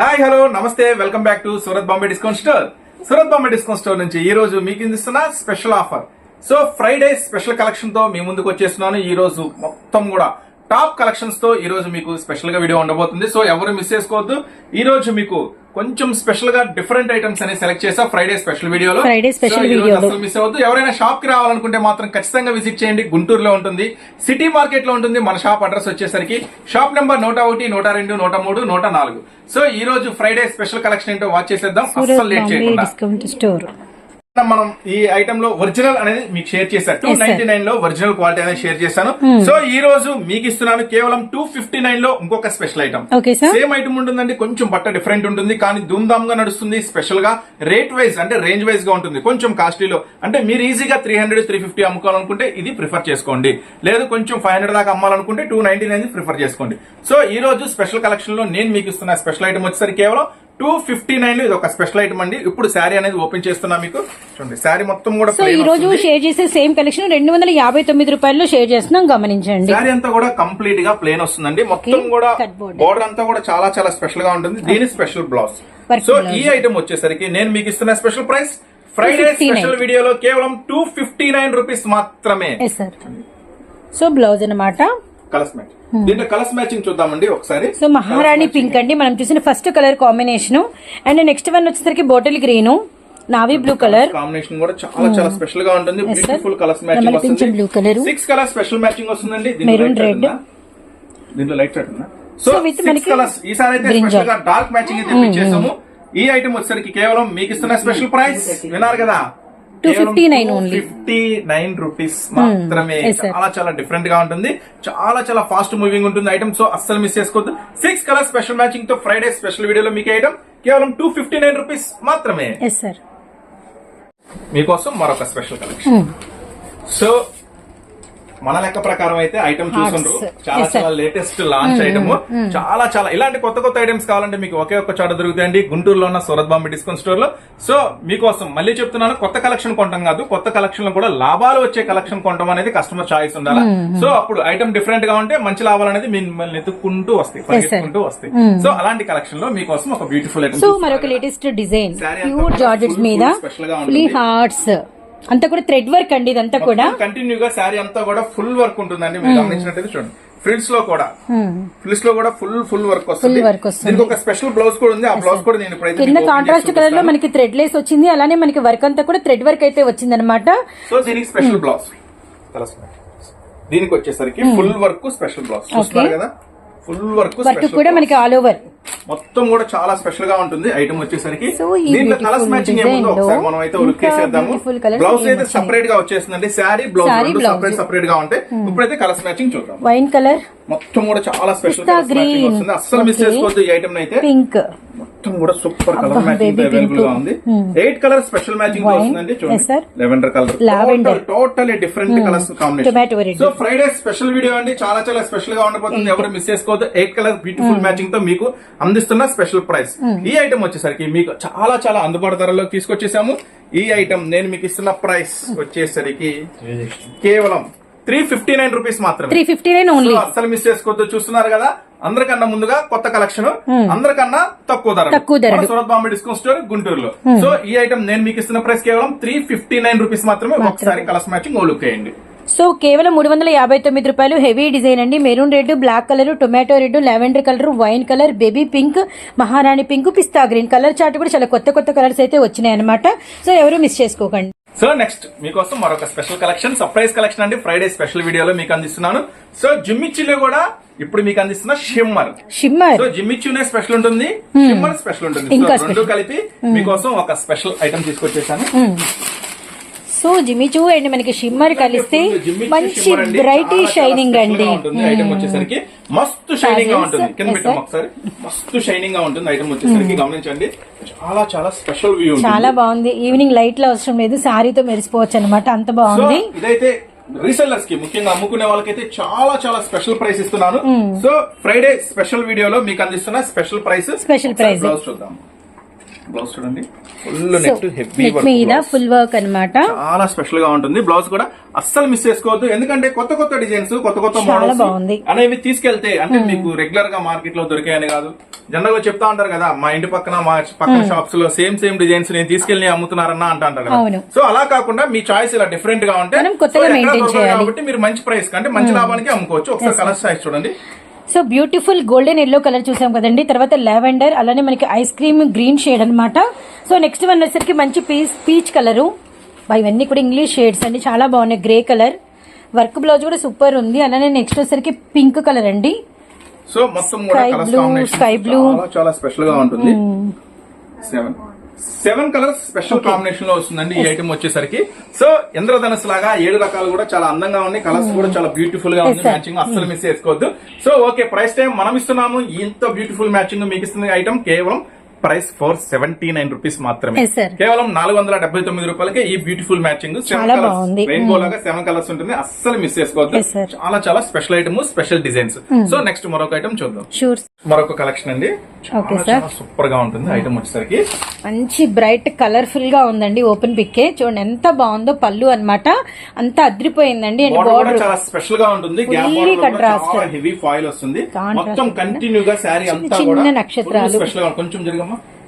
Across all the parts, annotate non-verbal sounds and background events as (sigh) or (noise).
Hi hello నమస్తే welcome back to Surat Bombay discount store. Surat Bombay discount store నుంచి ఈ రోజు మీకు అందిస్తున్న special offer. So Friday special కలెక్షన్తో మీ ముందుకు వచ్చేస్తున్నాను. ఈ రోజు మొత్తం కూడా టాప్ కలెక్షన్స్తో ఈ రోజు మీకు స్పెషల్గా వీడియో ఉండబోతుంది. సో ఎవరు మిస్ చేసుకోవద్దు. ఈ రోజు మీకు కొంచెం స్పెషల్గా డిఫరెంట్ ఐటమ్స్ అని సెలెక్ట్ చేసా ఫ్రైడే స్పెషల్ వీడియోలో. అసలు మిస్ అవ్వద్దు. ఎవరైనా షాప్కి రావాలనుకుంటే మాత్రం ఖచ్చితంగా విజిట్ చేయండి. గుంటూరులో ఉంటుంది. సిటీ మార్కెట్లో ఉంటుంది. మన షాప్ అడ్రస్ వచ్చేసరికి షాప్ నెంబర్ నూట ఒకటి నూట రెండు నూట మూడు నూట నాలుగు. సో ఈ రోజు ఫ్రైడే స్పెషల్ కలెక్షన్ ఏంటో వాచ్ చేసేద్దాం. అస్సలు లేట్ చేయకుండా. Discount store. మనం ఈ ఐటమ్లో ఒరిజినల్ అనేది మీకు షేర్ చేశాను. టూ. నైన్టీ నైన్లో ఒరిజినల్ క్వాలిటీ అనేది షేర్ చేశాను. సో ఈ రోజు మీకు ఇస్తున్నాను కేవలం టూ ఫిఫ్టీ నైన్లో ఇంకొక స్పెషల్ ఐటమ్. సేమ్ ఐటమ్ ఉంటుందండి కొంచెం బట్ట డిఫరెంట్ ఉంటుంది కానీ ధూమ్ధామ్గా నడుస్తుంది స్పెషల్గా రేట్ వైజ్ అంటే రేంజ్ వైజ్గా ఉంటుంది. కొంచెం కాస్ట్లీలో అంటే మీరు ఈజీగా త్రీ హండ్రెడ్ త్రీ ఫిఫ్టీ అమ్ముకోవాలనుకుంటే ఇది ప్రిఫర్ చేసుకోండి. లేదు కొంచెం ఫైవ్ హండ్రెడ్ దాకా అమ్మాలనుకుంటే టూ నైన్టీ నైన్ ప్రిఫర్ చేసుకోండి. సో ఈ రోజు స్పెషల్ కలెక్షన్లో నేను మీకు ఇస్తున్న స్పెషల్ ఐటమ్ వచ్చేసరికి కేవలం టూ ఫిఫ్టీ నైన్ ఇది ఒక స్పెషల్ ఐటమ్ అండి. ఇప్పుడు శారీ అనేది ఓపెన్ చేస్తున్నా మీకు. చూడండి శారీ మొత్తం కూడా సో ఈ రోజు షేర్ చేసే సేమ్ కలెక్షన్ రెండు వందల యాభై తొమ్మిది రూపాయల్లో షేర్ చేస్తున్నాం గమనించండి. శారీ అంతా కూడా కంప్లీట్గా ప్లేన్ వస్తుందండి. మొత్తం. కూడా. బోర్డర్ అంతా కూడా చాలా చాలా స్పెషల్గా ఉంటుంది. దీని స్పెషల్ బ్లౌజ్ సో. ఈ ఐటమ్ వచ్చేసరికి నేను మీకు ఇస్తున్న స్పెషల్ ప్రైస్ ఫ్రైడే 259. స్పెషల్ వీడియోలో కేవలం టూ ఫిఫ్టీ నైన్ రూపీస్ మాత్రమే. సో బ్లౌజ్ అన్నమాట. Colours match. దీంట్లో కలర్స్ మ్యాచింగ్ చూద్దామండి ఒకసారి. సో మహారాణి పింక్ అండి. మనం చూసిన first colour combination. And next one వచ్చేసరికి bottle green navy blue colour combination కూడా చాలా చాలా స్పెషల్గా ఉంటుంది. బ్యూటిఫుల్ కలర్స్ మ్యాచింగ్ వస్తుంది. blue colour. Six colour special matching వస్తుందండి. Maroon red. దీంట్లో లైట్ రెడ్ ఉందా? సో సిక్స్ మనకి కలర్స్. ఈసారి అయితే. స్పెషల్గా డార్క్ మ్యాచింగ్ తెప్పించేసాము ఈ ఐటమ్ వచ్చేసరికి కేవలం మీకు ఇస్తున్న స్పెషల్ ప్రైస్ విన్నారు కదా? 259 only. ఫిఫ్టీ నైన్ రూపీస్ మాత్రమే. చాలా చాలా డిఫరెంట్గా ఉంటుంది. చాలా చాలా ఫాస్ట్ మూవింగ్ ఉంటుంది ఐటమ్ సో అస్సలు మిస్ చేసుకోవద్దు. సిక్స్ కలర్ స్పెషల్ మ్యాచింగ్తో ఫ్రైడే స్పెషల్ వీడియోలో మీకు ఐటమ్ కేవలం టూ ఫిఫ్టీ నైన్ రూపీస్ మాత్రమే మీకోసం మరొక స్పెషల్ కలెక్షన్ సో మన లెక్క ప్రకారం అయితే ఐటమ్ చూసుండ్రు. Hearts. చాలా. చాలా లేటెస్ట్ లాంచ్ ఐటమ్ చాలా చాలా. ఇలాంటి కొత్త కొత్త ఐటమ్స్ కావాలంటే మీకు ఒకే ఒక్క చోట దొరుకుతాయండి. గుంటూరులో ఉన్న సూరత్ బాంబే డిస్కౌంట్ స్టోర్లో. సో మీకోసం మళ్ళీ చెప్తున్నాను కొత్త కలెక్షన్ కొంటాం కాదు. కొత్త కలెక్షన్లో కూడా లాభాలు వచ్చే కలెక్షన్ కొంటాం అనేది కస్టమర్ చాయిస్ ఉండాలి? సో అప్పుడు ఐటమ్ డిఫరెంట్గా ఉంటే మంచి లాభాలు అనేది మిమ్మల్ని ఎత్తుక్కుంటూ వస్తాయి పరిగెత్తుకుంటూ వస్తాయి. సో అలాంటి కలెక్షన్లో మీకోసం ఒక బ్యూటిఫుల్ ఐటమ్ సో మరొక లేటెస్ట్ డిజైన్ ప్యూర్ full, మీద. హార్ట్స్ అంతా కూడా థ్రెడ్ వర్క్ అండి ఇదంతా కూడా. కంటిన్యూ గా శారీ అంతా కూడా ఫుల్ వర్క్ ఉంటుందండి. మీరు గమనించినట్టయితే చూడండి. ఫ్రిల్స్లో కూడా. ఫ్రిల్స్లో కూడా ఫుల్ ఫుల్ వర్క్ వస్తుంది. Work వస్తుంది. ఒక స్పెషల్ బ్లౌజ్ కూడా ఉంది. ఆ బ్లౌజ్ కూడా నేను ఇప్పుడైతే కింద కాంట్రాస్ట్ కలర్లో మనకి థ్రెడ్ లేస్ వచ్చింది. అలానే మనకి వర్క్ అంతా కూడా థ్రెడ్ వర్క్ అయితే వచ్చింది అనమాట సో దీనికి స్పెషల్ బ్లౌజ్ దీనికి వచ్చేసరికి ఫుల్ వర్క్ స్పెషల్ బ్లౌజ్ చూస్తున్నారు కదా? ఫుల్ వర్క్ వర్క్ కూడా మనకి ఆల్ ఓవర్ మొత్తం కూడా చాలా స్పెషల్గా ఉంటుంది ఐటమ్ వచ్చేసరికి. దీంట్లో కలర్స్ మ్యాచింగ్ ఏముందో ఒకసారి మనం అయితే లుక్ బ్లౌజ్ అయితే? సపరేట్గా వచ్చేసిందండి. శారీ బ్లౌజ్ రెండు blouse. సపరేట్ సపరేట్గా ఉంటాయి. ఇప్పుడైతే కలర్స్ మ్యాచింగ్ చూద్దాం. వైన్ కలర్ మొత్తం కూడా చాలా స్పెషల్. వస్తుంది. అస్సలు మిస్. చేసుకోవద్దు ఈ ఐటమ్ అయితే. పింక్ మొత్తం కూడా సూపర్ కలర్ మ్యాచింగ్ అవైలబుల్. గా ఉంది. Eight colour special matching. వస్తుందండి. చూడండి. Lavender colour. Total different colours combination. So Friday special video అండి. చాలా చాలా స్పెషల్గా ఉండబోతుంది. ఎవరు మిస్ చేసుకోవద్దు. ఎయిట్ కలర్ బ్యూటిఫుల్ మ్యాచింగ్తో మీకు అందిస్తున్న స్పెషల్ ప్రైస్ ఈ ఐటమ్ వచ్చేసరికి మీకు చాలా చాలా అందుబాటు ధరలో తీసుకొచ్చేసాము. ఈ ఐటమ్ నేను మీకు ఇస్తున్న ప్రైస్ వచ్చేసరికి కేవలం త్రీ ఫిఫ్టీ నైన్ రూపీస్ మాత్రమే. త్రీ ఫిఫ్టీ నైన్ ఓన్లీ అస్సలు మిస్ చేసుకోవద్దు. చూస్తున్నారు కదా అందరికన్నా ముందుగా కొత్త కలెక్షన్ అందరికన్నా తక్కువ ధర తక్కువ ధరలు. సూరత్ బాంబే డిస్కౌంట్ స్టోర్ గుంటూరులో. సో ఈ ఐటమ్ నేను మీకు ఇస్తున్న ప్రైస్ కేవలం త్రీ ఫిఫ్టీ నైన్ రూపీస్ మాత్రమే ఒకసారి కలర్స్ మ్యాచింగ్ ఓ లుక్ వేయండి సో కేవలం మూడు వందల యాభై తొమ్మిది రూపాయలు హెవీ డిజైన్ అండి. Maroon red black colour tomato red lavender colour wine colour baby pink మహారాణి పింక్ పిస్తా గ్రీన్. కలర్ చార్ట్ కూడా చాలా కొత్త కొత్త కలర్స్ అయితే వచ్చినాయి అనమాట సో ఎవరు మిస్ చేసుకోకండి. సో నెక్స్ట్ మీకోసం మరొక స్పెషల్ కలెక్షన్ సర్ప్రైజ్ కలెక్షన్ అండి. ఫ్రైడే స్పెషల్ వీడియోలో మీకు అందిస్తున్నాను. సో జిమ్మిచ్చిలో కూడా ఇప్పుడు మీకు అందిస్తున్న షిమ్మర్ షిమ్మర్ సో జిమ్మిచ్చునే స్పెషల్ ఉంటుంది. షిమ్మర్ స్పెషల్ ఉంటుంది. Hmm. ఇంకా సో రెండు కలిపి మీకోసం ఒక స్పెషల్ ఐటమ్ తీసుకొచ్చేసాను. సో జిమిచూ అండ్ మనకి షిమ్మర్ కలిస్తే మంచి. బ్రైటీ షైనింగ్ అండి. ఐటమ్ వచ్చేసరికి. మస్తు షైనింగ్గా. ఉంటుంది. కింద పెట్టాం. ఒకసారి. మస్తు షైనింగ్గా ఉంటుంది ఐటమ్ వచ్చేసరికి. గమనించండి. చాలా చాలా స్పెషల్ వ్యూ చాలా బాగుంది. ఈవినింగ్ లైట్లో అవసరం లేదు. సారీతో మెరిసిపోవచ్చు అనమాట అంత బాగుంది. ఇదైతే రీసెల్లర్స్కి ముఖ్యంగా అమ్ముకునే వాళ్ళకైతే చాలా చాలా స్పెషల్ ప్రైస్ ఇస్తున్నాను. Hmm. సో ఫ్రైడే స్పెషల్ వీడియోలో మీకు అందిస్తున్న special price Special price. Blouse చూద్దాం. బ్లౌజ్ చూడండి. Full so net heavy neck మీద ఫుల్ వర్క్ అన్నమాట. చాలా స్పెషల్గా ఉంటుంది. బ్లౌజ్ కూడా అస్సలు మిస్ చేసుకోవద్దు. ఎందుకంటే కొత్త కొత్త డిజైన్స్ కొత్త కొత్త మోడల్స్. అనేవి తీసుకెళ్తే అంటే మీకు రెగ్యులర్గా మార్కెట్లో దొరికాయని కాదు. జనరల్గా చెప్తా ఉంటారు కదా మా ఇంటి పక్కన మా పక్కన షాప్స్లో సేమ్ సేమ్ డిజైన్స్ నేను తీసుకెళ్ళి అమ్ముతున్నారన్న అంటా అంటారు కదా. సో అలా కాకుండా మీ చాయిస్ ఇలా డిఫరెంట్గా ఉంటే. కాబట్టి మీరు మంచి ప్రైస్ అంటే మంచి లాభానికి అమ్ముకోవచ్చు. ఒకసారి కలర్ చాయిస్ చూడండి. So beautiful golden yellow colour చూసాం కదండి. తర్వాత లావెండర్ అలానే మనకి ఐస్ క్రీమ్ గ్రీన్ షేడ్ అన్నమాట. సో నెక్స్ట్ వన్ వచ్చేసరికి మంచి పీచ్ పీచ్ కలరు. ఇవన్నీ కూడా ఇంగ్లీష్ షేడ్స్ అండి. చాలా బాగున్నాయి. Grey colour. వర్క్ బ్లౌజ్ కూడా సూపర్ ఉంది. అలానే నెక్స్ట్ వచ్చేసరికి పింక్ కలర్ అండి. సో మొత్తం blue, కాంబినేషన్ sky blue. చాలా చాలా స్పెషల్గా ఉంటుంది. సెవెన్ సెవెన్ కలర్స్ స్పెషల్ కాంబినేషన్లో వస్తుందండి ఈ ఐటమ్ వచ్చేసరికి. సో ఇంద్రధనస్ లాగా ఏడు రకాలు కూడా చాలా అందంగా ఉన్నాయి. కలర్స్ కూడా చాలా బ్యూటిఫుల్గా ఉంది. మ్యాచింగ్ అస్సలు మిస్ చేసుకోవద్దు. సో ఓకే ప్రైస్ టైం మనం ఇస్తున్నాము ఇంత బ్యూటిఫుల్ మ్యాచింగ్ మీకు ఇస్తుంది ఐటమ్ కేవలం price four seventy nine rupees మాత్రమే. కేవలం నాలుగు వందల డెబ్బై తొమ్మిది రూపాయలకి ఈ బ్యూటిఫుల్ మ్యాచింగ్. రెయిన్బో లాగా సెవెన్ కలర్స్ ఉంటుంది. అస్సలు మిస్ చేసుకోవద్దు. చాలా చాలా special item special designs so next మరొక ఐటమ్ చూద్దాం. మరొక కలెక్షన్ అండి. సూపర్గా ఉంటుంది ఐటమ్ వచ్చేసరికి. మంచి బ్రైట్ కలర్ఫుల్గా ఉందండి ఓపెన్ పిక్కే చూడండి ఎంత బాగుందో పళ్ళు అన్నమాట. అంత అద్రిపోయిందండి. బార్డర్ చాలా స్పెషల్గా ఉంటుంది. హెవీ ఫాయిల్ వస్తుంది. మొత్తం. కంటిన్యూ గా శారీ అంతా చిన్న నక్షత్రాలు. స్పెషల్గా కొంచెం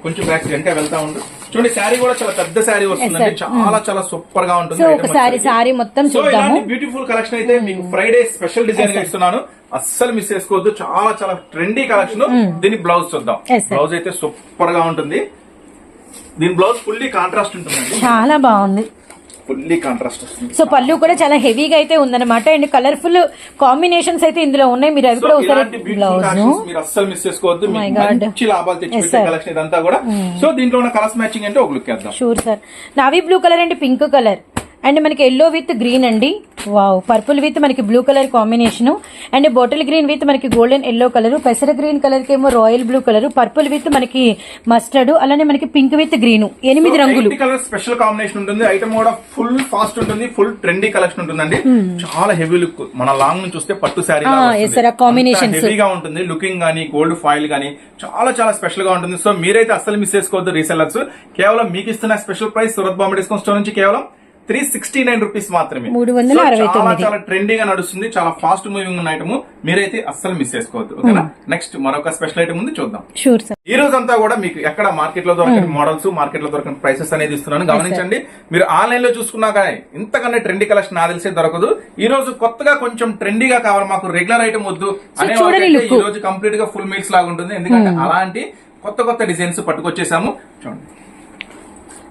కొంచెం బ్యాక్ వెనక వెళ్తా ఉండు. చూడండి శారీ కూడా చాలా పెద్ద శారీ వస్తుందండి. చాలా చాలా సూపర్గా ఉంటుంది ఒకసారి మొత్తం సో ఇలాంటి బ్యూటిఫుల్ కలెక్షన్ అయితే మీకు ఫ్రైడే స్పెషల్ డిజైన్గా ఇస్తున్నాను. అస్సలు మిస్ చేసుకోవద్దు. చాలా చాలా ట్రెండీ కలెక్షన్ దీని బ్లౌజ్ చూద్దాం. బ్లౌజ్ అయితే సూపర్గా ఉంటుంది. దీని బ్లౌజ్ ఫుల్లీ కాంట్రాస్ట్ ఉంటుందండి. చాలా బాగుంది. ఫుల్లీ కాంట్రాస్ట్ వస్తుంది. సో పళ్ళు కూడా చాలా హెవీగా అయితే ఉందన్నమాట. అండ్ కలర్ఫుల్ కాంబినేషన్స్ అయితే ఇందులో ఉన్నాయి. మీరు అవి కూడా ఒకసారి మీరు అస్సలు మిస్ చేసుకోవద్దు. Oh. మంచి లాభాలు Yes, తెచ్చి sir. కలెక్షన్ ఇదంతా కూడా. సో దీంట్లో ఉన్న కలర్స్ మ్యాచింగ్ అంటే ఒక లుక్ వేద్దాం sure sir navy blue colour and pink colour and మనకి ఎల్లో విత్ గ్రీన్ అండి. వావ్ పర్పుల్ విత్ మనకి blue colour combination and bottle green with మనకి గోల్డెన్ ఎల్లో కలర్ పెసర గ్రీన్ కలర్ ఏమో royal blue colour purple with మనకి mustard అలానే మనకి pink with green ఎనిమిది రంగులు. కలర్ స్పెషల్ కాంబినేషన్ ఉంటుంది. ఐటమ్ కూడా ఫుల్ ఫాస్ట్ ఉంటుంది ఫుల్ ట్రెండీ కలెక్షన్ ఉంటుందండి. చాలా హెవీ లుక్ మన లాంగ్ నుంచి చూస్తే పట్టు శారీ Hmm. Combinations. హెవీగా ఉంటుంది. లుకింగ్ గానీ గోల్డ్ ఫాయిల్ గానీ చాలా చాలా స్పెషల్గా ఉంటుంది. సో మీరైతే అస్సలు మిస్ చేసుకోవద్దు రీసెల్లర్స్ కేవలం మీకు ఇస్తున్న special price Surat Bombay discount store నుంచి కేవలం త్రీ సిక్స్టీ నైన్ రూపీస్ మాత్రమే. చాలా. చాలా ట్రెండీగా నడుస్తుంది. చాలా ఫాస్ట్ మూవింగ్ ఉన్న ఐటమ్ మీరైతే అస్సలు మిస్ చేసుకోవద్దు. ఓకేనా Hmm. నెక్స్ట్ మరొక స్పెషల్ ఐటమ్ ఉంది. చూద్దాం. ఈ రోజు అంతా కూడా మీకు ఎక్కడ మార్కెట్లో దొరకని మోడల్స్ మార్కెట్లో దొరకని ప్రైసెస్ అనేది ఇస్తున్నాను. గమనించండి. మీరు ఆన్లైన్లో చూసుకున్నా కానీ ఇంతకన్నా ట్రెండీ కలెక్షన్ నా తెలిసే దొరకదు. ఈ రోజు కొత్తగా కొంచెం ట్రెండీగా కావాలి. మాకు రెగ్యులర్ ఐటమ్ వద్దు అనే. ఈ రోజు కంప్లీట్గా ఫుల్ మీల్స్ లాగా ఉంటుంది. ఎందుకంటే అలాంటి కొత్త కొత్త డిజైన్స్ పట్టుకొచ్చేసాము. చూడండి.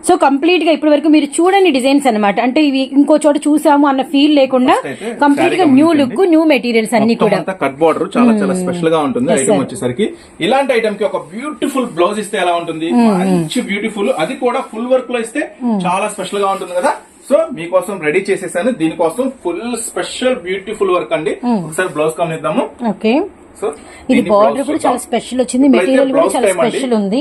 సో కంప్లీట్గా ఇప్పటి వరకు మీరు చూడని డిజైన్స్ అన్నమాట. అంటే ఇవి ఇంకో చోట చూసాము అన్న ఫీల్ లేకుండా కంప్లీట్గా న్యూ. లుక్ న్యూ మెటీరియల్స్ అన్ని కూడా. కట్ బార్డర్ చాలా చాలా స్పెషల్గా ఉంటుంది. ఐటమ్. వచ్చేసరికి ఇలాంటి ఐటమ్కి ఒక బ్యూటిఫుల్ బ్లౌజ్ ఇస్తే ఎలా ఉంటుంది? మంచి బ్యూటిఫుల్ అది కూడా ఫుల్ వర్క్లో ఇస్తే చాలా స్పెషల్గా ఉంటుంది కదా? సో మీకోసం రెడీ చేసేసాను. దీనికోసం ఫుల్ స్పెషల్ బ్యూటిఫుల్ వర్క్ అండి. ఒకసారి బ్లౌజ్ గమనిద్దాము. ఓకే. సో ఇది బార్డర్ కూడా. చాలా స్పెషల్ వచ్చింది. మెటీరియల్ కూడా చాలా. స్పెషల్ ఉంది. చూడండి.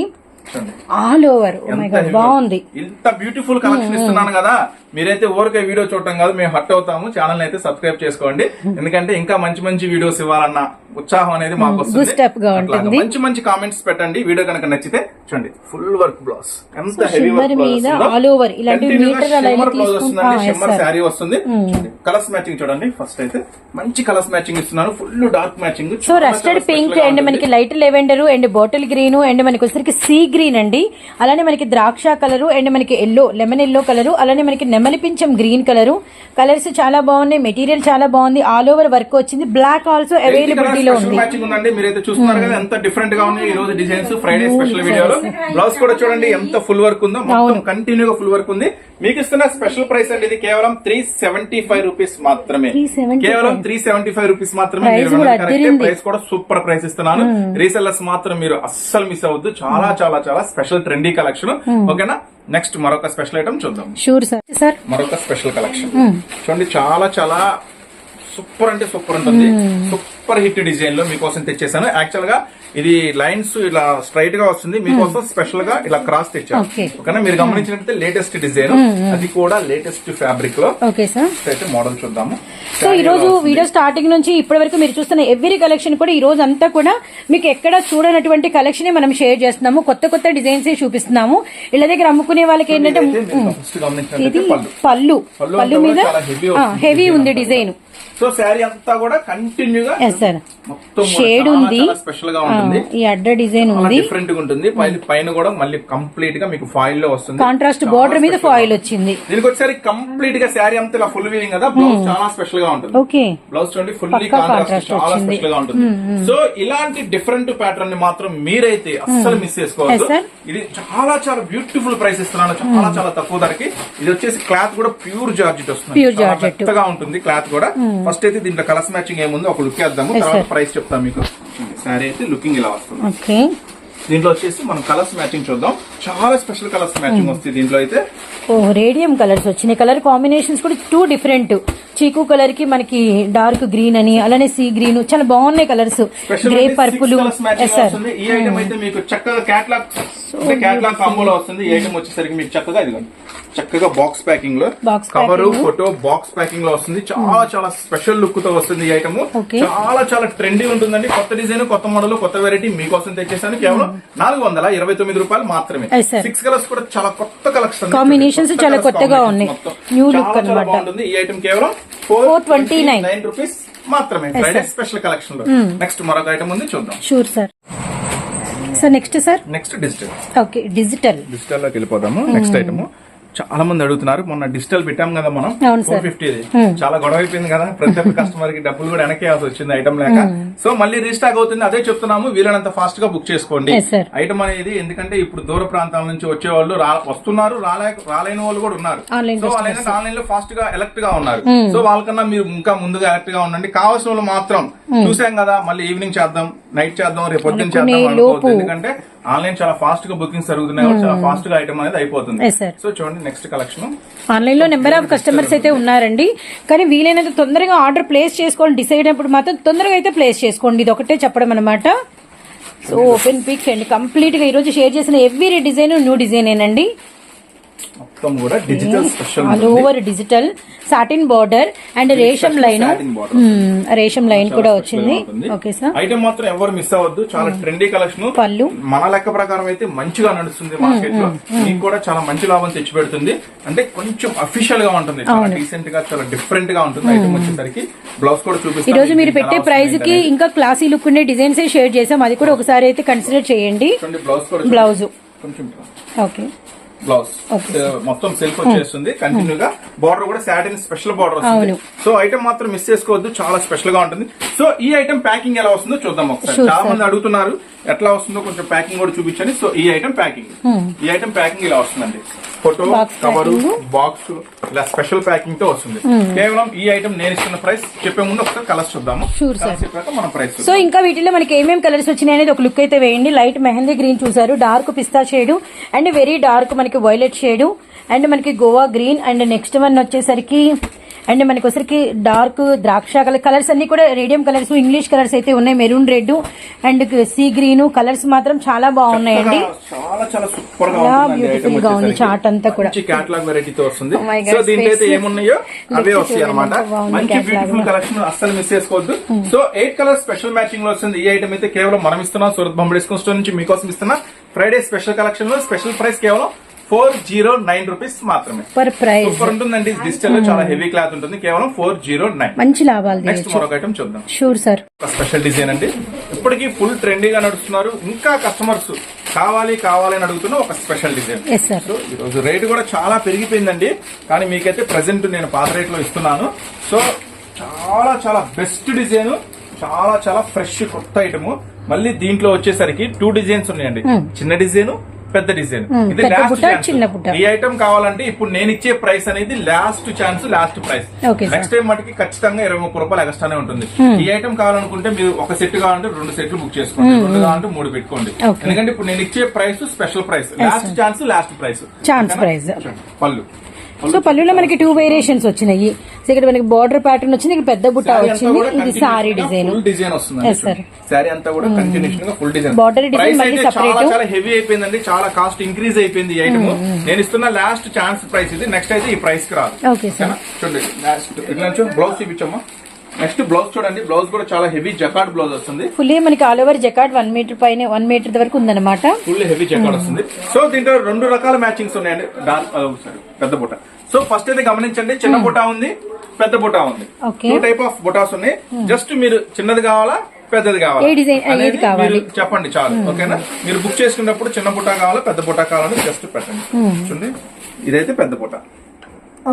ఆల్ ఓవర్ heavy బాగుంది. ఇంత బ్యూటిఫుల్ కలెక్షన్ ఇస్తున్నాను కదా. మీరైతే ఊరికే వీడియో చూడటం కాదు మేము హట్ అవుతాము. ఛానల్ అయితే సబ్స్క్రైబ్ చేసుకోండి. (laughs) ఎందుకంటే ఇంకా మంచి మంచి వీడియోస్ ఇవ్వాలన్న. ఉత్సాహం అనేది మాకు వస్తుంది. మంచి మంచి కామెంట్స్ పెట్టండి. వీడియో కనుక నచ్చితే చూడండి. ఫుల్ వర్క్ బ్లౌజ్ ఎంత హెవీ వర్క్ బ్లౌజ్ వస్తుందండి. షిమ్మర్. శారీ వస్తుంది. కలర్స్ మ్యాచింగ్ చూడండి. ఫస్ట్ అయితే మంచి కలర్స్ మ్యాచింగ్ ఇస్తున్నాను. Full dark matching so rusted pink and మనకి light lavender and bottle green and మనకి వచ్చరికి సీ గ్రీన్ అండి. అలానే మనకి ద్రాక్ష కలర్ అండ్ మనకి ఎల్లో లెమన్ ఎల్లో కలర్ అలానే మనకి నెమలి పింఛం గ్రీన్ కలర్ కలర్స్ చాలా బాగున్నాయి. మెటీరియల్ చాలా బాగుంది. ఆల్ ఓవర్ వర్క్ వచ్చింది. బ్లాక్ ఆల్సో అవైలబిలిటీలో ఉంది. మ్యాచింగ్ ఉందండి. మీరైతే చూస్తున్నారు కదా ఎంత డిఫరెంట్గా ఉంది ఈ రోజు డిజైన్స్ ఫ్రైడే స్పెషల్ వీడియోలో బ్లౌజ్ కూడా చూడండి ఎంత ఫుల్ వర్క్ ఉందో. మొత్తం కంటిన్యూ గా ఫుల్ వర్క్ ఉంది. మీకు ఇస్తున్న స్పెషల్ ప్రైస్ అండి ఇది కేవలం త్రీ సెవెంటీ ఫైవ్ రూపీస్ మాత్రమే 375. కేవలం త్రీ సెవెంటీ ఫైవ్ రూపీస్ మాత్రమే. ప్రైస్ కూడా సూపర్ ప్రైస్ ఇస్తున్నాను. రీసెల్లర్స్ మాత్రం మీరు అస్సలు మిస్ అవ్వద్దు. చాలా చాలా చాలా స్పెషల్ ట్రెండీ కలెక్షన్ ఓకేనా? నెక్స్ట్ మరొక స్పెషల్ ఐటమ్ చూద్దాం. షూర్ సార్ సార్ మరొక స్పెషల్ కలెక్షన్ చూడండి చాలా చాలా సూపర్ అంటే సూపర్ ఉంటుంది. సూపర్ హిట్ డిజైన్లో మీకోసం తెచ్చేసాను. యాక్చువల్గా ఇది లైన్స్ ఇలా స్ట్రైట్గా వస్తుంది. మీకోసం స్పెషల్గా ఇలా క్రాస్ తెచ్చాను Okay. ఓకేనా? మీరు గమనించినట్లయితే లేటెస్ట్ డిజైన్ అది కూడా లేటెస్ట్ ఫ్యాబ్రిక్లో. ఓకే సార్ అయితే మోడల్ చూద్దాము. సో ఈ రోజు వీడియో స్టార్టింగ్ నుంచి ఇప్పటి వరకు మీరు చూస్తున్న ఎవ్రీ కలెక్షన్ కూడా ఈ రోజు అంతా కూడా మీకు ఎక్కడ చూడనటువంటి కలెక్షన్ మనం షేర్ చేస్తున్నాము. కొత్త కొత్త డిజైన్స్ చూపిస్తున్నాము. ఇళ్ళ దగ్గర అమ్ముకునే వాళ్ళకి ఏంటంటే ఇది పళ్ళు. పళ్ళు. మీద. హెవీ ఉంది డిజైన్ సో శారీ అంతా కూడా కంటిన్యూగా షేడ్ ఉంది. స్పెషల్గా ఉంటుంది. ఈ అడ్డ డిజైన్ ఉంది. డిఫరెంట్గా ఉంటుంది. పైన కూడా మళ్ళీ కంప్లీట్గా మీకు ఫాయిల్లో వస్తుంది. కాంట్రాస్ట్ బార్డర్ మీద ఫాయిల్ వచ్చింది. దీనికి వచ్చేసరికి కంప్లీట్గా శారీ అంతా ఇలా ఫుల్ వీవింగ్ కదా? బ్లౌజ్ చాలా స్పెషల్గా ఉంటుంది. ఓకే బ్లౌజ్ చూడండి ఫుల్లీ పక్కా కాంట్రాస్ట్ చాలా. స్పెషల్గా ఉంటుంది. సో ఇలాంటి డిఫరెంట్ ప్యాటర్న్ని మాత్రం మీరైతే అస్సలు మిస్ చేసుకోవద్దు. ఇది చాలా చాలా బ్యూటిఫుల్ ప్రైస్ ఇస్తున్నాను. చాలా చాలా తక్కువ ధరకి. ఇది వచ్చేసి క్లాత్ కూడా ప్యూర్ జార్జెట్ వస్తుంది. మెత్తగా ఉంటుంది క్లాత్ కూడా. ఫస్ట్ అయితే దీంట్లో కలర్స్ మ్యాచింగ్ ఏముందో ఒక లుక్ వేద్దాము. తర్వాత. ప్రైస్ చెప్తాను మీకు. సారీ అయితే లుకింగ్ ఇలా వస్తుంది. ఓకే. దీంట్లో వచ్చేసి మనం కలర్స్ మ్యాచింగ్ చూద్దాం. చాలా స్పెషల్ కలర్స్ మ్యాచింగ్ వస్తుంది దీంట్లో అయితే. ఓ రేడియం కలర్స్ వచ్చినాయి. కలర్ కాంబినేషన్స్ కూడా టూ డిఫరెంట్ చీకు కలర్కి మనకి డార్క్ గ్రీన్ అని అలానే సీ గ్రీన్ చాలా బాగున్నాయి కలర్స్ గ్రే పర్పుల్ ఈ ఐటమ్ అయితే మీకు చక్కగా క్యాట్లాగ్ అంటే క్యాట్లాగ్ కాంబోలో వస్తుంది. ఈ ఐటమ్ వచ్చేసరికి మీకు చక్కగా ఇదిగోండి. చక్కగా బాక్స్ ప్యాకింగ్లో. కవర్. ఫోటో బాక్స్ ప్యాకింగ్లో వస్తుంది. చాలా చాలా స్పెషల్ లుక్తో వస్తుంది ఈ ఐటమ్. చాలా చాలా ట్రెండీ ఉంటుందండి. కొత్త డిజైన్ కొత్త మోడల్ కొత్త వెరైటీ మీకోసం తెచ్చేసాను. కేవలం నాలుగు వందల ఇరవై తొమ్మిది రూపాయలు మాత్రమే. సిక్స్ కలర్స్ కూడా చాలా కొత్త కలెక్షన్ Combinations చాలా కొత్తగా ఉన్నాయి. Look అన్నమాట. బాగుంటుంది. ఈ ఐటమ్ కేవలం 429. నైన్ రూపీస్ మాత్రమే. ఫ్రైడే స్పెషల్ కలెక్షన్లో. నెక్స్ట్ మరొక ఐటమ్ ఉంది చూద్దాం. Sure sir sir next sir next digital okay digital డిజిటల్లోకి వెళ్ళిపోదాము. నెక్స్ట్ ఐటమ్ చాలా మంది అడుగుతున్నారు. మొన్న డిజిటల్ పెట్టాం కదా మనం. ఫోర్ ఫిఫ్టీ చాలా గొడవ అయిపోయింది కదా. ప్రతి ఒక్క కస్టమర్కి డబ్బులు కూడా వెనకేయాల్సి వచ్చింది ఐటమ్ లేక. సో మళ్ళీ రీస్టాక్ అవుతుంది. అదే చెప్తున్నాము. వీలైనంత ఫాస్ట్గా బుక్ చేసుకోండి. ఐటమ్ అనేది ఎందుకంటే ఇప్పుడు దూర ప్రాంతాల నుంచి వచ్చే వాళ్ళు వస్తున్నారు. రాలే రాలేని వాళ్ళు కూడా ఉన్నారు. సో వాళ్ళు ఏంటంటే ఆన్లైన్లో ఫాస్ట్గా ఎలక్ట్గా ఉన్నారు. సో వాళ్ళకన్నా మీరు ఇంకా ముందుగా ఎలక్ట్గా ఉండండి. కావాల్సిన వాళ్ళు మాత్రం చూసాం కదా మళ్ళీ ఈవినింగ్ చేద్దాం నైట్ చేద్దాం రేపు పొద్దున్న చేద్దాం అనుకోవద్దు. ఎందుకంటే ఆన్లైన్ చాలా ఫాస్ట్గా బుకింగ్స్ జరుగుతున్నాయి కాబట్టి చాలా ఫాస్ట్గా ఐటమ్ అనేది అయిపోతుంది. సో చూడండి నెక్స్ట్ కలెక్షన్ ఆన్లైన్లో నెంబర్ ఆఫ్ కస్టమర్స్ అయితే ఉన్నారండి. కానీ వీలైనంత తొందరగా ఆర్డర్ ప్లేస్ చేసుకోండి డిసైడ్ అయినప్పుడు మాత్రం తొందరగా అయితే ప్లేస్ చేసుకోండి. ఇది ఒకటే చెప్పడం అనమాట సో ఓపెన్ పిక్ అండి. కంప్లీట్గా ఈ రోజు షేర్ చేసిన ఎవ్రీ డిజైన్ న్యూ డిజైన్ ఏనండి. మొత్తం కూడా digital special all over digital satin border and రేషం line. రేషం లైన్ కూడా వచ్చింది. ఓకే సార్ ఐటమ్ మాత్రం ఎవరు మిస్ అవ్వద్దు. చాలా ట్రెండీ కలెక్షన్ పళ్ళు. మన లెక్క ప్రకారం అయితే మంచిగా నడుస్తుంది మార్కెట్లో. మీకు కూడా చాలా మంచి లాభం తెచ్చి పెడుతుంది. అంటే కొంచెం అఫీషియల్గా ఉంటుంది. చాలా డీసెంట్గా చాలా డిఫరెంట్గా ఉంటుంది ఐటమ్ వచ్చేసరికి. బ్లౌజ్ కూడా ఈ చూపిస్తాను రోజు మీరు పెట్టే ప్రైస్కి. ఇంకా క్లాసీ లుక్ ఉండే డిజైన్స్ షేర్ చేసాం. అది కూడా ఒకసారి అయితే కన్సిడర్ చేయండి. బ్లౌజ్. బ్లౌజ్ కొంచెం ఓకే బ్లౌజ్. మొత్తం సెల్ఫ్ వచ్చేస్తుంది. కంటిన్యూ గా బార్డర్ కూడా సాటిన్ స్పెషల్ బార్డర్ వస్తుంది. సో ఐటమ్ మాత్రం మిస్ చేసుకోవద్దు. చాలా స్పెషల్గా ఉంటుంది. సో ఈ ఐటమ్ ప్యాకింగ్ ఎలా వస్తుందో చూద్దాం ఒకసారి. చాలా. మంది అడుగుతున్నారు ఎట్లా వస్తుందో కొంచెం ప్యాకింగ్ కూడా చూపించండి. సో ఈ ఐటమ్ ప్యాకింగ్ ఈ ఐటమ్ ప్యాకింగ్ ఇలా వస్తుందండి. Photo cover. బాక్స్ ఇలా స్పెషల్ ప్యాకింగ్తో వస్తుంది. కేవలం ఈ ఐటమ్ నేను ఇస్తున్న ప్రైస్ చెప్పే ముందు ఒకసారి కలర్స్ చూద్దాము. చెప్పాక మన ప్రైస్ సో ఇంకా వీటిలో మనకి ఏమేమి కలర్స్ వచ్చినాయి అనేది ఒక లుక్ అయితే వేయండి. లైట్ మెహందీ గ్రీన్ చూసారు డార్క్ పిస్తా షేడ్ అండ్ వెరీ డార్క్ మనకి వైలెట్ షేడ్ అండ్ మనకి Goa green and next one వచ్చేసరికి అండ్ మనకి వచ్చరికి డార్క్ ద్రాక్ష కలర్ కలర్స్ అన్ని కూడా రేడియం కలర్స్ ఇంగ్లీష్ కలర్స్ అయితే ఉన్నాయి. Maroon red and sea green colours మాత్రం చాలా బాగున్నాయండి. చాలా చాలా సూపర్గా ఉంది chart అంతా కూడా. మంచి కేటలాగ్ వెరైటీతో వస్తుంది. Oh సో దీంట్లో అయితే. ఏమున్నాయో అవే వస్తాయి అనమాట మంచి బ్యూటిఫుల్. కలెక్షన్ అస్సలు మిస్ చేసుకోవద్దు. సో ఎయిట్ కలర్ స్పెషల్ మ్యాచింగ్లో వస్తుంది. ఈ ఐటమ్ అయితే కేవలం మనం ఇస్తున్నాం. సూరత్ బొమ్మ డిస్కౌంట్ స్టోర్ నుంచి మీకోసం ఇస్తున్నా ఫ్రైడే స్పెషల్ కలెక్షన్లో స్పెషల్ ప్రైస్ కేవలం ఫోర్ జీరో నైన్ రూపీస్ మాత్రమే. పర్ ప్రైస్ సూపర్ ఉంటుందండి. డిజిటల్లో చాలా హెవీ క్లాత్ ఉంటుంది. కేవలం ఫోర్ జీరో నైన్. మంచి లాభాలు నెక్స్ట్ మరొక ఐటమ్ చూద్దాం. షూర్ సార్ స్పెషల్ డిజైన్ అండి. ఇప్పటికీ ఫుల్ ట్రెండీగా నడుస్తున్నారు. ఇంకా కస్టమర్స్ కావాలి కావాలి అని అడుగుతున్న ఒక స్పెషల్ డిజైన్ సో ఈ రోజు రేటు కూడా చాలా పెరిగిపోయిందండి. కానీ మీకైతే ప్రెసెంట్ నేను పాత రేట్లో ఇస్తున్నాను. సో చాలా చాలా బెస్ట్ డిజైన్ చాలా చాలా ఫ్రెష్ కొత్త ఐటమ్ మళ్ళీ దీంట్లో వచ్చేసరికి టూ డిజైన్స్ ఉన్నాయండి. చిన్న డిజైన్ పెద్ద డిజైన్. Hmm, ఇది లాస్ట్ బుట్ట. ఈ ఐటమ్ కావాలంటే ఇప్పుడు నేను ఇచ్చే ప్రైస్ అనేది last chance last price. Next time మటుకి ఖచ్చితంగా ఇరవై ముప్పై రూపాయలు ఎక్స్ట్రానే ఉంటుంది. ఈ ఐటమ్ కావాలనుకుంటే మీరు ఒక సెట్ కావాలంటే రెండు సెట్లు బుక్ చేసుకోండి. రెండు కావాలంటే మూడు పెట్టుకోండి. ఎందుకంటే ఇప్పుడు నేను ఇచ్చే price special price last chance last price Chance price. పళ్ళు. సో పళ్ళులో మనకి టూ వేరియేషన్స్ వచ్చినాయి. సో ఇక్కడ మనకి బార్డర్ ప్యాటర్న్ వచ్చింది ఇక్కడ పెద్ద బుట్ట వచ్చింది ఇది సారీ డిజైన్ డిజైన్ వస్తుంది Yes, sir. సారీ అంతా కూడా కంటిన్యూషన్గా ఫుల్ డిజైన్ మళ్ళీ అయితే చాలా హెవీ అయిపోయిందండి చాలా కాస్ట్ ఇంక్రీజ్ అయిపోయింది ఈ ఐటమ్ నేను ఇస్తున్న లాస్ట్ ఛాన్స్ ప్రైస్ ఇది నెక్స్ట్ అయితే ఈ ప్రైస్కి రాదు. Okay sir? చూడండి లాస్ట్ ఇట్లా బ్లౌజ్ చూపించమ్మా. నెక్స్ట్ బ్లౌజ్ చూడండి. బ్లౌజ్ కూడా చాలా హెవీ జకాట్ బ్లౌజ్ వస్తుంది. ఫుల్లీ మనకి all over jacquard one metre పైన వన్ మీటర్ వరకు ఉందన్నమాట. ఫుల్ హెవీ జకాట్ వస్తుంది. సో దీంట్లో రెండు రకాల మ్యాచింగ్స్ ఉన్నాయండి. డార్క్ పెద్ద బుట్ట. సో ఫస్ట్ అయితే గమనించండి. చిన్న బుట్ట ఉంది పెద్ద బుట్ట ఉంది. టూ టైప్ ఆఫ్ బుటాస్ ఉన్నాయి. జస్ట్ మీరు చిన్నది కావాలా పెద్దది కావాలి? చెప్పండి చాలు. ఓకేనా? మీరు బుక్ చేసుకున్నప్పుడు చిన్న బుట్ట కావాలా పెద్ద బుట్ట కావాలని జస్ట్ పెట్టండి. చూడండి. ఇదైతే పెద్ద బుట్ట.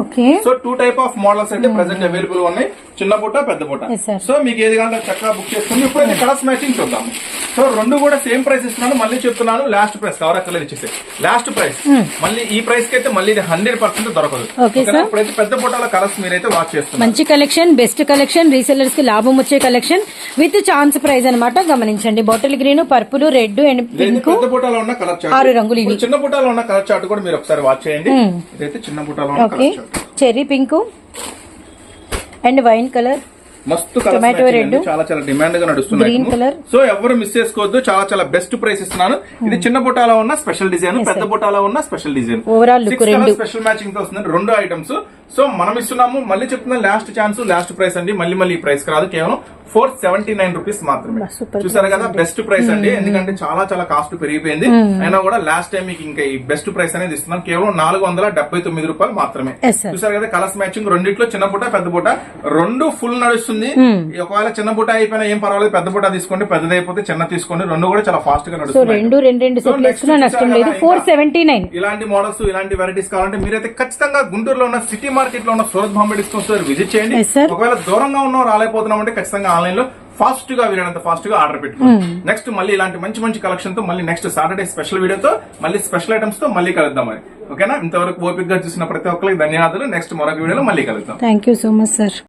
Okay. So two type of models అయితే ప్రెసెంట్ అవైలబుల్ ఉన్నాయి. చిన్న బుట్ట పెద్ద sir. సో మీకు ఏది కావాలంటే చక్కగా బుక్ చేసుకుని ఇప్పుడైతే కలర్స్ మ్యాచింగ్ చూద్దాము సో రెండు కూడా సేమ్ ప్రైస్ ఇస్తున్నాను. మళ్ళీ చెప్తున్నాను లాస్ట్ ప్రైస్ కవర్ అక్కర్లేదు ఇచ్చేసి లాస్ట్ ప్రైస్ మళ్ళీ ఈ ప్రైస్కి అయితే మళ్ళీ ఇది హండ్రెడ్ పర్సెంట్ దొరకదు. ఇప్పుడైతే పెద్ద బుట్టల కలర్స్ మీరైతే వాచ్ చేస్తున్నారు. మంచి కలెక్షన్ బెస్ట్ కలెక్షన్ రీసెల్లర్స్కి లాభం వచ్చే కలెక్షన్ విత్ ఛాన్స్ ప్రైస్ అన్నమాట గమనించండి. Bottle green purple red and pink పెద్ద బుట్టాలో ఉన్న కలర్ చార్ట్ ఆరు రంగులు ఇవి. ఇప్పుడు చిన్న బుట్టాలో ఉన్న కలర్ చార్ట్ కూడా మీరు ఒకసారి వాచ్ చేయండి. ఇదైతే చిన్న బుట్టాలో ఉన్న colour cherry pink and wine colour. మస్తు Tomato red. చాలా చాలా డిమాండ్గా నడుస్తున్నాయి. సో ఎవరు మిస్ చేసుకోవద్దు. చాలా చాలా బెస్ట్ ప్రైస్ ఇస్తున్నాను. ఇది చిన్న బుట్టాలో ఉన్న స్పెషల్ డిజైన్ పెద్ద బుట్టాలో ఉన్న స్పెషల్ డిజైన్ రెండు. స్పెషల్ మ్యాచింగ్తో వస్తుంది రెండు ఐటమ్స్ సో మనం ఇస్తున్నాము. మళ్ళీ చెప్తున్నా లాస్ట్ ఛాన్స్ లాస్ట్ ప్రైస్ అండి. మళ్ళీ మళ్ళీ ఈ ప్రైస్ రాదు. కేవలం ఫోర్ సెవెంటీ నైన్ రూపీస్ మాత్రమే. చూసారు కదా బెస్ట్ ప్రైస్ అండి. ఎందుకంటే చాలా చాలా కాస్ట్ పెరిగిపోయింది. అయినా కూడా లాస్ట్ టైం మీకు ఇంకా ఈ బెస్ట్ ప్రైస్ అనేది ఇస్తున్నాం. కేవలం నాలుగు వందల డెబ్బై తొమ్మిది రూపాయలు మాత్రమే. చూసారు కదా కలర్స్ మ్యాచింగ్ రెండిట్లో చిన్న బుట్ట పెద్ద బుట్ట. రెండు ఫుల్ నడుస్తుంది. ఒకవేళ చిన్న బుట్ట అయిపోయినా ఏం పర్వాలేదు. పెద్ద బుట్ట తీసుకోండి పెద్దది అయిపోతే చిన్న తీసుకోండి. రెండు కూడా చాలా ఫాస్ట్గా నడుస్తుంది ఇలాంటి మోడల్స్ ఇలాంటి వెరైటీస్ కావాలంటే మీరైతే ఖచ్చితంగా గుంటూరులో ఉన్న సిటీ మార్కెట్లో ఉన్న సూరత్ బాంబే డిస్కౌంట్ విజిట్ చేయండి. ఒకవేళ దూరంగా ఉన్న రాలేకపోతున్నాం అంటే ఖచ్చితంగా ఆన్లైన్లో ఫాస్ట్గా వీలైనంత ఫాస్ట్గా ఆర్డర్ పెట్టుకోండి. నెక్స్ట్ మళ్ళీ ఇలాంటి మంచి మంచి కలెక్షన్తో మళ్ళీ నెక్స్ట్ సాటర్డే స్పెషల్ వీడియోతో మళ్ళీ స్పెషల్ ఐటమ్స్తో మళ్ళీ కలుద్దాం మరి ఓకేనా? ఇంతవరకు ఓపిక్గా చూసిన ప్రతి ఒక్కరికి ధన్యవాదాలు. నెక్స్ట్ మరొక వీడియోలో మళ్ళీ కలుద్దాం. Thank you so much sir